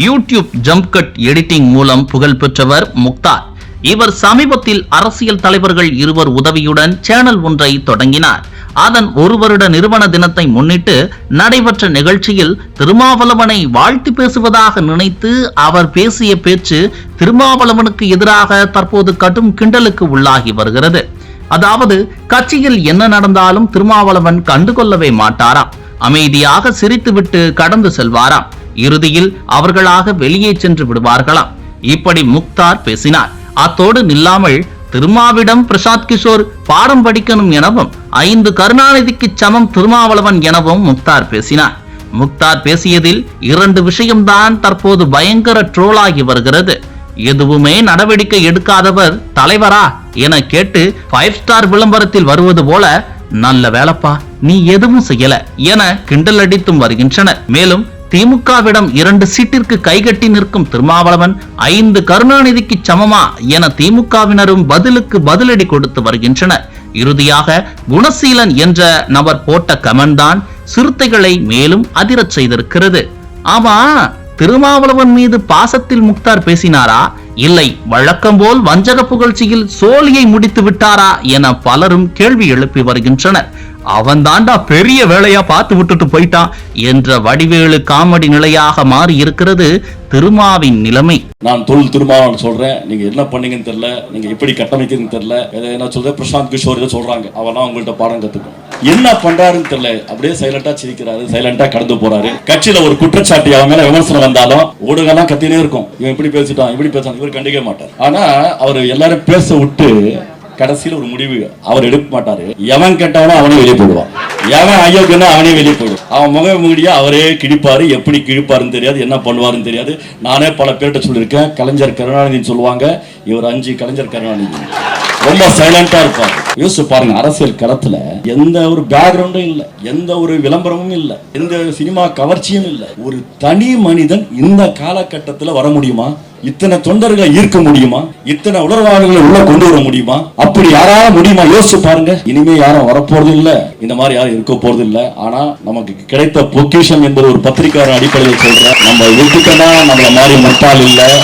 YouTube jump cut editing மூலம் புகழ் பெற்றவர் முக்தார். இவர் சமீபத்தில் அரசியல் தலைவர்கள் இருவர் உதவியுடன் சேனல் ஒன்றை தொடங்கினார். அதன் ஒரு வருட நிறுவன தினத்தை முன்னிட்டு நடைபெற்ற நிகழ்ச்சியில் திருமாவளவனை வாழ்த்து பேசுவதாக நினைத்து அவர் பேசிய பேச்சு திருமாவளவனுக்கு எதிராக தற்போது கடும் கிண்டலுக்கு உள்ளாகி வருகிறது. அதாவது கட்சியில் என்ன நடந்தாலும் திருமாவளவன் கண்டுகொள்ளவே மாட்டாராம். அமைதியாக சிரித்துவிட்டு கடந்து செல்வாராம். இறுதியில் அவர்களாக வெளியே சென்று விடுவார்களாம். இப்படி முக்தார் பேசினார். அத்தோடு நில்லாமல் திருமாவிடம் பிரசாத் கிஷோர் பாடம் படிக்கணும் எனவும் ஐந்து கருணாநிதிக்கு சமம் திருமாவளவன் எனவும் முக்தார் பேசினார். முக்தார் பேசியதில் இரண்டு விஷயம்தான் தற்போது பயங்கர ட்ரோலாகி வருகிறது. எதுவுமே நடவடிக்கை எடுக்காதவர் தலைவரா என கேட்டு ஃபைவ் ஸ்டார் விளம்பரத்தில் வருவது போல நல்ல வேலைப்பா நீ எதுவும் செய்யல என கிண்டல் அடித்தும் வருகின்றனர். மேலும் திமுகவிடம் இரண்டு சீட்டிற்கு கைகட்டி நிற்கும் திருமாவளவன் ஐந்து கருணாநிதிக்கு சமமா என திமுகவினரும் பதிலுக்கு பதிலடி கொடுத்து வருகின்றனர். இறுதியாக குணசீலன் என்ற நபர் போட்ட கமெண்ட் தான் சிறுத்தைகளை மேலும் அதிரச் செய்திருக்கிறது. ஆமா திருமாவளவன் மீது பாசத்தில் முக்தார் பேசினாரா? இல்லை வழக்கம்போல் வஞ்சக புகழ்ச்சியில் சோழியை முடித்து விட்டாரா என பலரும் கேள்வி எழுப்பி வருகின்றனர். அவன் தாண்டா பெரிய வேலையா பார்த்து விட்டுட்டு போயிட்டான் என்ற வடிவேலு காமெடி நிலையாக மாறி இருக்கிறது திருமாவின் நிலைமை. நான் தொழில் திருமாவன் சொல்றேன். நீங்க என்ன பண்ணீங்கன்னு தெரியல. நீங்க எப்படி கட்டமைக்கிறதுன்னு தெரியல. என்ன சொல்றேன் பிரசாந்த் கிஷோர் இதை சொல்றாங்க. அவெல்லாம் உங்கள்ட்ட பாடம் கத்துக்கும். என்ன பண்றாருன்னு தெரியல. அப்படியே சைலண்டா சிரிக்கிறாரு. சைலண்டா கடந்து போறாரு. கட்சியில ஒரு குற்றச்சாட்டு அவன் மேல விமர்சனம் வந்தாலும் ஊடகம்லாம் கத்தினே இருக்கும். இவன் இப்படி பேசிட்டான் இப்படி பேசான் இவர் கண்டிக்க மாட்டார். ஆனா அவர் எல்லாரும் பேச விட்டு கடைசியில் ஒரு முடிவு. அவர் எடுக்க மாட்டாரு. எவன் கெட்டவனோ அவனே வெளியே போடுவான் எவன் ஐயோக்குன்னா அவனே வெளியே போயிடும். அவன் முக மூடியா அவரே கிழிப்பாரு. எப்படி கிழிப்பாருன்னு தெரியாது. என்ன பண்ணுவாருன்னு தெரியாது. நானே பல பேர்கிட்ட சொல்லியிருக்கேன். கலைஞர் கருணாநிதினு சொல்லுவாங்க. இவர் அஞ்சு கலைஞர் கருணாநிதி. ரொம்ப சைலண்டா இருப்பார். யோசிச்சு பாருங்க அரசியல் களத்துல எந்த ஒரு பேக்ரவுண்டும் இல்ல. எந்த ஒரு விளம்பரமும் இல்ல. எந்த சினிமா கவர்ச்சியும் இல்ல. ஒரு தனி மனிதன் இந்த காலகட்டத்தில் வர முடியுமா? இத்தனை தொண்டர்களை ஈர்க்க முடியுமா? இத்தனை உணர்வாளர்களை உள்ள கொண்டு வர முடியுமா? அப்படி யாரால முடியுமா? யோசிச்சு பாருங்க. இனிமே யாரும் வரப்போறது இல்ல. இந்த மாதிரி யாரும் இருக்க போறது இல்ல. ஆனா நமக்கு கிடைத்த பொக்கிஷம் என்பது ஒரு பத்திரிகையாளர் அடிப்படையில் சொல்ற நம்ம எதுக்குன்னா நம்மள மாதிரி முட்டாள் இல்ல.